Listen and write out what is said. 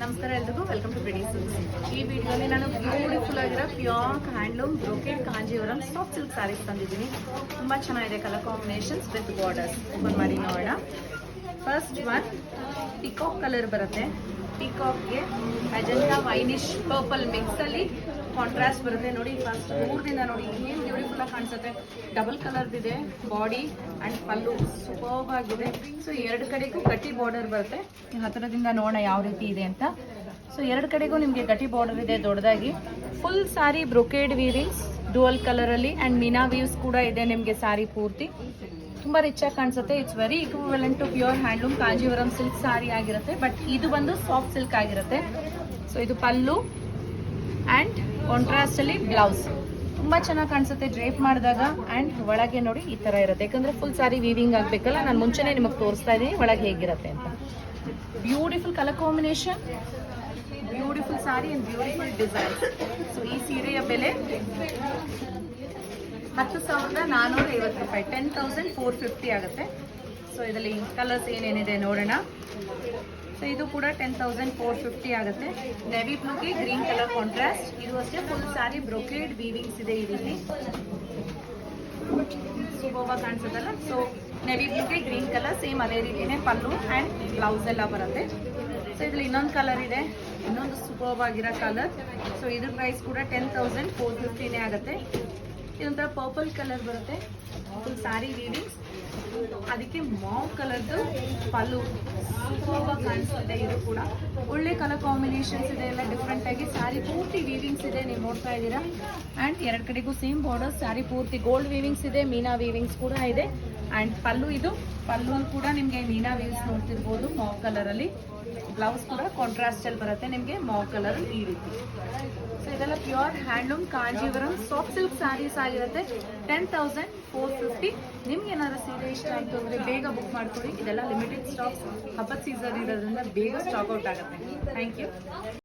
ನಮಸ್ಕಾರ ಎಲ್ರಿಗೂ welcome to ಪ್ರೆಡಿ ಈ ವಿಡಿಯೋಲಿ ನಾನು ಬ್ಯೂಟಿಫುಲ್ ಆಗಿರೋ pure handloom brocade Kanjeevaram soft silk sarees ತಂದಿದ್ದೀನಿ. ತುಂಬ ಚೆನ್ನಾಗಿದೆ colour combinations with borders open ಮಾಡಿ ನೋಡೋಣ. ಫಸ್ಟ್ ಒನ್ ಪಿಕಾಕ್ ಕಲರ್ ಬರುತ್ತೆ. ಪಿಕಾಕ್ಗೆ ಅಜೆಂಟಾ ವೈನಿಶ್ ಪರ್ಪಲ್ ಮಿಕ್ಸಲ್ಲಿ ಕಾಂಟ್ರಾಸ್ಟ್ ಬರುತ್ತೆ. ನೋಡಿ ಫಸ್ಟ್ ದೂರದಿಂದ ನೋಡಿ, ಏನು ಆಗಿ ಕಾಣಿಸುತ್ತೆ. ಡಬಲ್ ಕಲರ್ದಿದೆ ಬಾಡಿ ಅಂಡ್ ಪಲ್ಲು ಸೂಪರ್ಬ್ ಆಗಿದೆ. ಸೊ ಎರಡು ಕಡೆಗೂ ಗಟ್ಟಿ ಬಾರ್ಡರ್ ಬರುತ್ತೆ. ಹತ್ತಿರದಿಂದ ನೋಡೋಣ ಯಾವ ರೀತಿ ಇದೆ ಅಂತ. ಸೊ ಎರಡು ಕಡೆಗೂ ನಿಮಗೆ ಗಟ್ಟಿ ಬಾರ್ಡರ್ ಇದೆ, ದೊಡ್ಡದಾಗಿ. Full sari brocade weavings dual ಕಲರಲ್ಲಿ ಆ್ಯಂಡ್ ಮಿನಾ ವೀವ್ಸ್ ಕೂಡ ಇದೆ ನಿಮಗೆ ಸಾರಿ ಪೂರ್ತಿ. ತುಂಬ ರಿಚ್ ಆಗಿ ಕಾಣಿಸುತ್ತೆ. It's very equivalent to pure handloom Kanjeevaram silk sari ಆಗಿರುತ್ತೆ. ಬಟ್ ಇದು ಬಂದು ಸಾಫ್ಟ್ ಸಿಲ್ಕ್ ಆಗಿರುತ್ತೆ. ಸೊ ಇದು ಪಲ್ಲು ಆ್ಯಂಡ್ ಕಾಂಟ್ರಾಸ್ಟಲ್ಲಿ ಬ್ಲೌಸ್ ತುಂಬ ಚೆನ್ನಾಗಿ ಕಾಣಿಸುತ್ತೆ. ಡ್ರೇಪ್ ಮಾಡಿದಾಗ ಆ್ಯಂಡ್ ಒಳಗೆ ನೋಡಿ ಈ ಥರ ಇರುತ್ತೆ. ಯಾಕಂದರೆ ಫುಲ್ ಸಾರಿ ವೀವಿಂಗ್ ಆಗಬೇಕಲ್ಲ, ನಾನು ಮುಂಚೆನೇ ನಿಮಗೆ ತೋರಿಸ್ತಾ ಇದ್ದೀನಿ ಒಳಗೆ ಹೇಗಿರುತ್ತೆ ಅಂತ. Beautiful colour combination beautiful sari and beautiful designs so ಈ ಸೀರೆಯ ಬೆಲೆ ಹತ್ತು ಸಾವಿರದ ನಾನ್ನೂರ ಐವತ್ತು ರೂಪಾಯಿ. ಟೆನ್ ತೌಸಂಡ್ ಫೋರ್ ಫಿಫ್ಟಿ ಆಗುತ್ತೆ. ಸೊ ಇದರಲ್ಲಿ ಕಲರ್ಸ್ ಏನೇನಿದೆ ನೋಡೋಣ. ಸೊ ಇದು ಕೂಡ ಟೆನ್ ತೌಸಂಡ್ ಫೋರ್ ಫಿಫ್ಟಿ ಆಗುತ್ತೆ. ನೆವಿ ಬ್ಲೂಗೆ ಗ್ರೀನ್ ಕಲರ್ ಕಾಂಟ್ರಾಸ್ಟ್ ಇದು ಅಷ್ಟೇ ಫುಲ್ ಸಾರಿ ಬ್ರೊಕೇಡ್ ವೀವಿಂಗ್ಸ್ ಇದೆ ಈ ರೀತಿ. ಕಾಣಿಸುತ್ತಲ್ಲ? ಸೊ ನೆವಿ ಬ್ಲೂಗೆ ಗ್ರೀನ್ ಕಲರ್ ಸೇಮ್ ಅದೇ ರೀತಿನೇ ಪಲ್ಲು ಆ್ಯಂಡ್ ಬ್ಲೌಸ್ ಎಲ್ಲ ಬರುತ್ತೆ. ಸೊ ಇದ್ರಲ್ಲಿ ಇನ್ನೊಂದು ಕಲರ್ ಇದೆ. ಇನ್ನೊಂದು ಸೂಪರ್ವ್ ಆಗಿರೋ ಕಲರ್ ಸೊ ಇದ್ರ ಪ್ರೈಸ್ ಕೂಡ ಟೆನ್ ತೌಸಂಡ್ ಫೋರ್ ಫಿಫ್ಟಿನೇ ಆಗುತ್ತೆ. ಇದೊಂಥರ ಪರ್ಪಲ್ ಕಲರ್ ಬರುತ್ತೆ. ಫುಲ್ ಸಾರಿ ವೀವಿಂಗ್ಸ್ ಅದಕ್ಕೆ ಮಾವ್ ಕಲರ್ದು ಪಲ್ಲು. ಸೂಪರ್ವಾಗಿ ಕಾಣಿಸುತ್ತೆ, ಇದು ಕೂಡ. ಒಳ್ಳೆ ಕಲರ್ ಕಾಂಬಿನೇಷನ್ಸ್ ಇದೆ, ಎಲ್ಲ ಡಿಫ್ರೆಂಟ್ ಆಗಿ ಸ್ಯಾರಿ ಪೂರ್ತಿ ವೀವಿಂಗ್ಸ್ ಇದೆ, ನೀವು ನೋಡ್ತಾ ಇದ್ದೀರಾ. ಆ್ಯಂಡ್ ಎರಡು ಕಡೆಗೂ ಸೇಮ್ ಬಾರ್ಡರ್ ಸ್ಯಾರಿ ಪೂರ್ತಿ ಗೋಲ್ಡ್ ವೀವಿಂಗ್ಸ್ ಇದೆ, ಮೀನಾ ವೀವಿಂಗ್ಸ್ ಕೂಡ ಇದೆ. ಆ್ಯಂಡ್ ಪಲ್ಲು ಇದು, ಪಲ್ಲು ಕೂಡ ನಿಮಗೆ ಮೀನಾ ವೀವ್ಸ್ ನೋಡ್ತಿರ್ಬೋದು, ಮಾವ್ ಕಲರಲ್ಲಿ ಬ್ಲೌಸ್ ಕೂಡ ಕಾಂಟ್ರಾಸ್ಟಲ್ಲಿ ಬರುತ್ತೆ ನಿಮಗೆ, ಮಾವ್ ಕಲರ್ ಈ ರೀತಿ. ಸೊ ಇದೆಲ್ಲ pure handloom Kanjeevaram soft silk sarees ಆಗಿರುತ್ತೆ. ಟೆನ್ ತೌಸಂಡ್ ಫೋರ್ ಫಿಫ್ಟಿ ಇಷ್ಟ ಆಯಿತು ಅಂದರೆ ಬೇಗ ಬುಕ್ ಮಾಡ್ಕೊಳ್ಳಿ. ಇದೆಲ್ಲ ಲಿಮಿಟೆಡ್ ಸ್ಟಾಕ್ ಹಬ್ಬದ ಸೀಸನ್ ಇರೋದ್ರಿಂದ ಬೇಗ ಸ್ಟಾಕ್ ಔಟ್ ಆಗುತ್ತೆ. Thank you